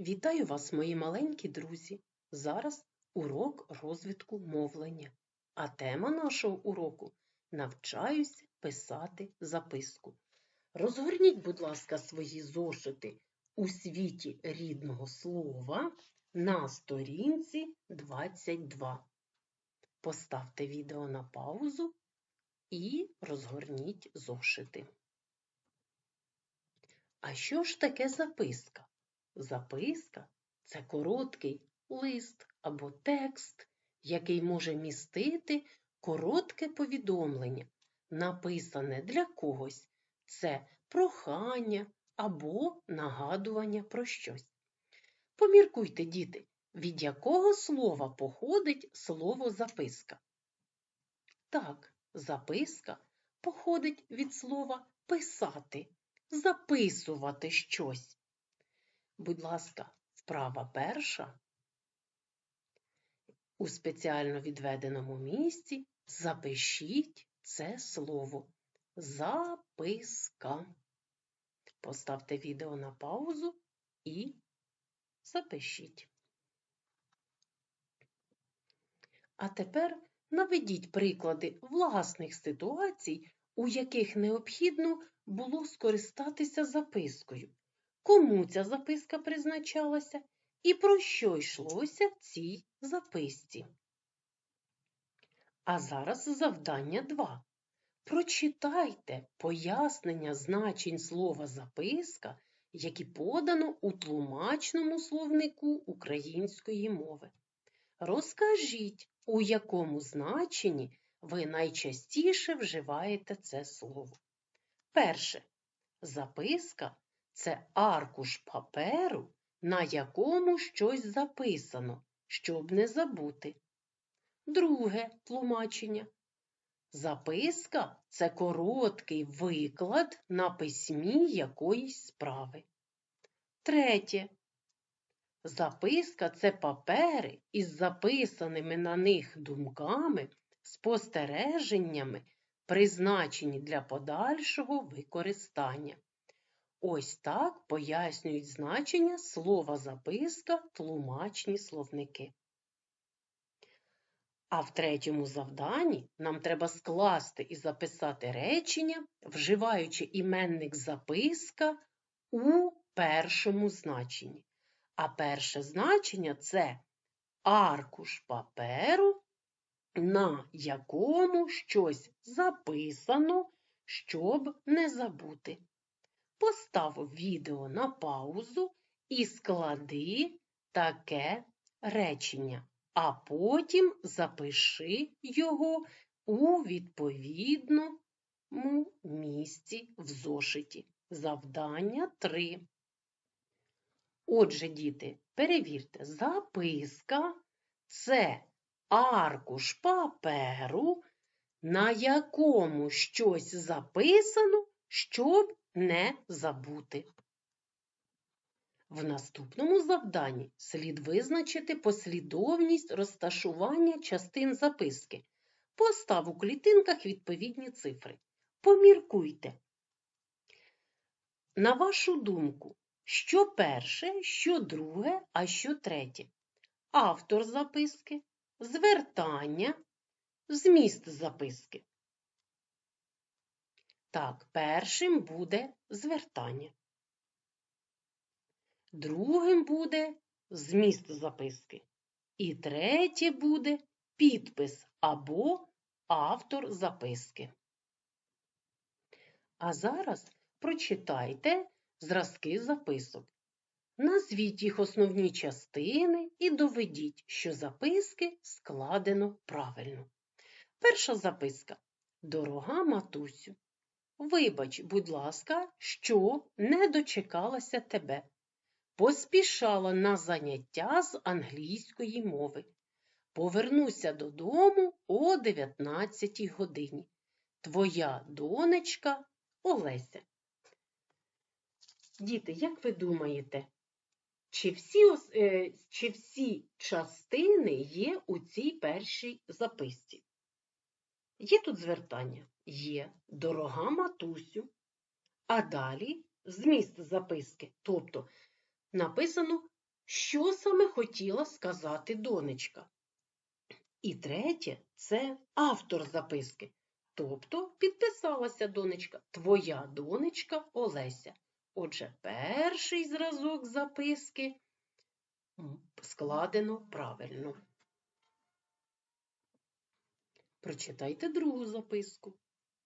Вітаю вас, мої маленькі друзі! Зараз урок розвитку мовлення. А тема нашого уроку Навчаюсь писати записку. Розгорніть, будь ласка, свої зошити у світі рідного слова на сторінці 22. Поставте відео на паузу і розгорніть зошити. А що ж таке записка? Записка це короткий лист або текст, який може містити коротке повідомлення, написане для когось. Це прохання або нагадування про щось. Поміркуйте, діти, від якого слова походить слово записка? Так, записка походить від слова писати, записувати щось. Будь ласка, вправа перша. У спеціально відведеному місці запишіть це слово. Записка. Поставте відео на паузу і запишіть. А тепер наведіть приклади власних ситуацій, у яких необхідно було скористатися запискою кому ця записка призначалася і про що йшлося в цій записці. А зараз завдання 2. Прочитайте пояснення значень слова записка, які подано у тлумачному словнику української мови. Розкажіть, у якому значенні ви найчастіше вживаєте це слово. Перше. Записка це аркуш паперу, на якому щось записано, щоб не забути. Друге тлумачення. Записка це короткий виклад на письмі якоїсь справи. Третє. Записка це папери із записаними на них думками, спостереженнями, призначені для подальшого використання. Ось так пояснюють значення слова записка тлумачні словники. А в третьому завданні нам треба скласти і записати речення, вживаючи іменник записка у першому значенні. А перше значення це аркуш паперу, на якому щось записано, щоб не забути. Постав відео на паузу і склади таке речення, а потім запиши його у відповідному місці в зошиті. Завдання 3. Отже, діти, перевірте, записка це аркуш паперу, на якому щось записано, щоб не забути. В наступному завданні слід визначити послідовність розташування частин записки. Постав у клітинках відповідні цифри. Поміркуйте. На вашу думку, що перше, що друге, а що третє? Автор записки, звертання, зміст записки. Так, першим буде звертання. Другим буде зміст записки. І третє буде підпис або автор записки. А зараз прочитайте зразки записок. Назвіть їх основні частини і доведіть, що записки складено правильно. Перша записка. Дорога матусю. Вибач, будь ласка, що не дочекалася тебе. Поспішала на заняття з англійської мови. Повернуся додому о 19 годині. Твоя донечка Олеся. Діти, як ви думаєте, чи всі, е, чи всі частини є у цій першій записці? Є тут звертання? Є дорога матусю, а далі зміст записки. Тобто написано Що саме хотіла сказати донечка? І третє це автор записки. Тобто підписалася донечка, твоя донечка Олеся. Отже, перший зразок записки складено правильно. Прочитайте другу записку.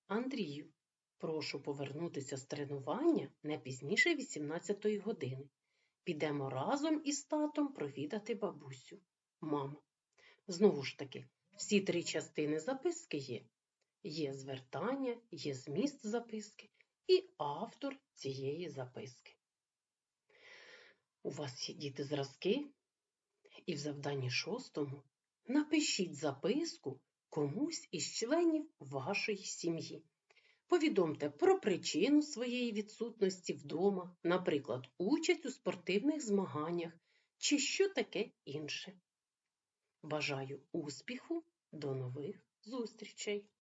Андрію, прошу повернутися з тренування не пізніше 18-ї години. Підемо разом із татом провідати бабусю. Мама. Знову ж таки, всі три частини записки є. Є звертання, є зміст записки і автор цієї записки. У вас є діти зразки, і в завданні шостому напишіть записку комусь із членів вашої сім'ї. Повідомте про причину своєї відсутності вдома, наприклад, участь у спортивних змаганнях чи що таке інше. Бажаю успіху, до нових зустрічей!